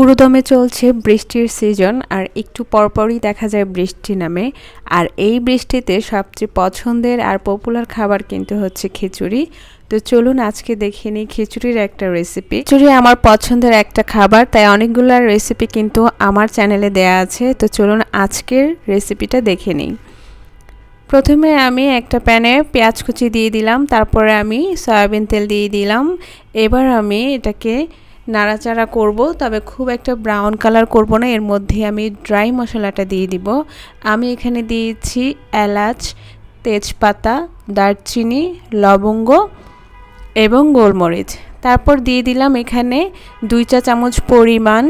পুরো দমে চলছে বৃষ্টির সিজন আর একটু পরপরই দেখা যায় বৃষ্টি নামে। আর এই বৃষ্টিতে সবচেয়ে পছন্দের আর পপুলার খাবার কিন্তু হচ্ছে খিচুড়ি। তো চলুন আজকে দেখে নিই খিচুড়ির একটা রেসিপি খিচুড়ি আমার পছন্দের একটা খাবার, তাই অনেকগুলো রেসিপি কিন্তু আমার চ্যানেলে দেয়া আছে। তো চলুন আজকের রেসিপিটা দেখে নিই। প্রথমে আমি একটা প্যানে পেঁয়াজ কুচি দিয়ে দিলাম, তারপরে আমি সয়াবিন তেল দিয়ে দিলাম। এবার আমি এটাকে নাড়াচাড়া করব, তবে খুব একটা ব্রাউন কালার করব না। এর মধ্যে আমি ড্রাই মশলাটা দিয়ে দিব। আমি এখানে দিয়েছি এলাচ, তেজপাতা, দারচিনি, লবঙ্গ এবং গোলমরিচ। তারপর দিয়ে দিলাম এখানে দুই চা চামচ পরিমাণ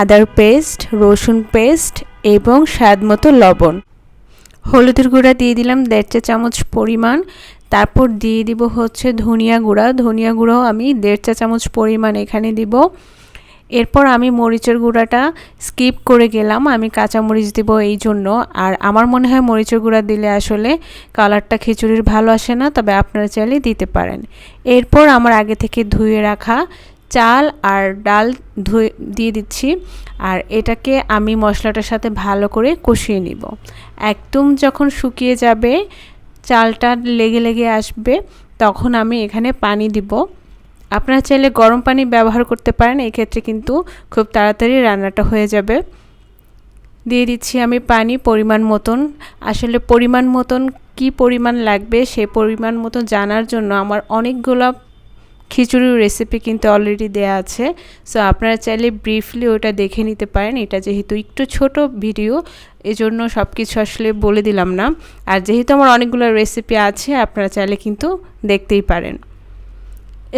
আদার পেস্ট রসুন পেস্ট এবং স্বাদ মতো লবণ। হলুদের গুঁড়া দিয়ে দিলাম, দেড় চা চামচ পরিমাণ। তারপর দিয়ে দিব হচ্ছে ধনিয়া গুঁড়া। ধনিয়া গুঁড়াও আমি দেড় চা চামচ পরিমাণ এখানে দিব। এরপর আমি মরিচের গুঁড়াটা স্কিপ করে গেলাম, আমি কাঁচা মরিচ দিব এই জন্য। আর আমার মনে হয় মরিচের গুঁড়া দিলে আসলে কালারটা খিচুড়ির ভালো আসে না, তবে আপনারা চাইলে দিতে পারেন। এরপর আমার আগে থেকে ধুয়ে রাখা চাল আর ডাল ধুয়ে, দিয়ে দিচ্ছি। আর এটাকে আমি মশলাটার সাথে ভালো করে কষিয়ে নিব। একদম যখন শুকিয়ে যাবে, চালটা লেগে লেগে আসবে, তখন আমি এখানে পানি দিব। আপনারা চাইলে গরম পানি ব্যবহার করতে পারেন এক্ষেত্রে কিন্তু খুব তাড়াতাড়ি রান্নাটা হয়ে যাবে। দিয়ে দিচ্ছি আমি পানি পরিমাণ মতন। আসলে পরিমাণ মতন কি পরিমাণ লাগবে, সে পরিমাণ মতো জানার জন্য আমার অনেকগুলো খিচুড়ির রেসিপি কিন্তু অলরেডি দেয়া আছে। সো আপনারা চাইলে ব্রিফলি ওটা দেখে নিতে পারেন। এটা যেহেতু একটু ছোট ভিডিও এজন্য সব কিছু আসলে বলে দিলাম না। আর যেহেতু আমার অনেকগুলো রেসিপি আছে, আপনারা চাইলে কিন্তু দেখতেই পারেন।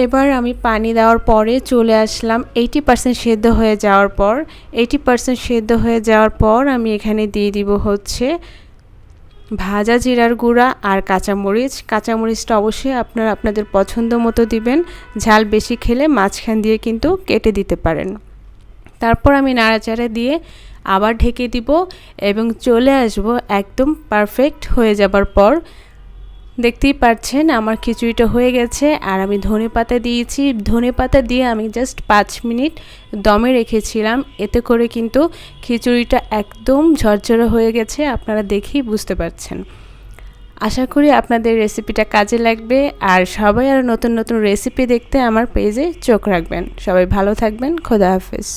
এবার আমি পানি দেওয়ার পরে চলে আসলাম। এইটি পার্সেন্ট সেদ্ধ হয়ে যাওয়ার পর এইটি পার্সেন্ট সেদ্ধ হয়ে যাওয়ার পর আমি এখানে দিয়ে দিব হচ্ছে ভাজা জিরার গুঁড়া আর কাঁচামরিচ। কাঁচামরিচটা অবশ্যই আপনারা আপনাদের পছন্দ মতো দিবেন। ঝাল বেশি খেলে মাঝখান দিয়ে কিন্তু কেটে দিতে পারেন। তারপর আমি নাড়াচাড়া দিয়ে আবার ঢেকে দিব এবং চলে আসব একদম পারফেক্ট হয়ে যাবার পর। দেখতেই পাচ্ছেন আমার খিচুড়িটা হয়ে গেছে আর আমি ধনে পাতা দিয়েছি। ধনে পাতা দিয়ে আমি জাস্ট পাঁচ মিনিট দমে রেখেছিলাম। এতে করে কিন্তু খিচুড়িটা একদম ঝরঝরে হয়ে গেছে, আপনারা দেখেই বুঝতে পারছেন। আশা করি আপনাদের রেসিপিটা কাজে লাগবে আর সবাই আরও নতুন নতুন রেসিপি দেখতে আমার পেজে চোখ রাখবেন। সবাই ভালো থাকবেন, খোদা হাফেজ।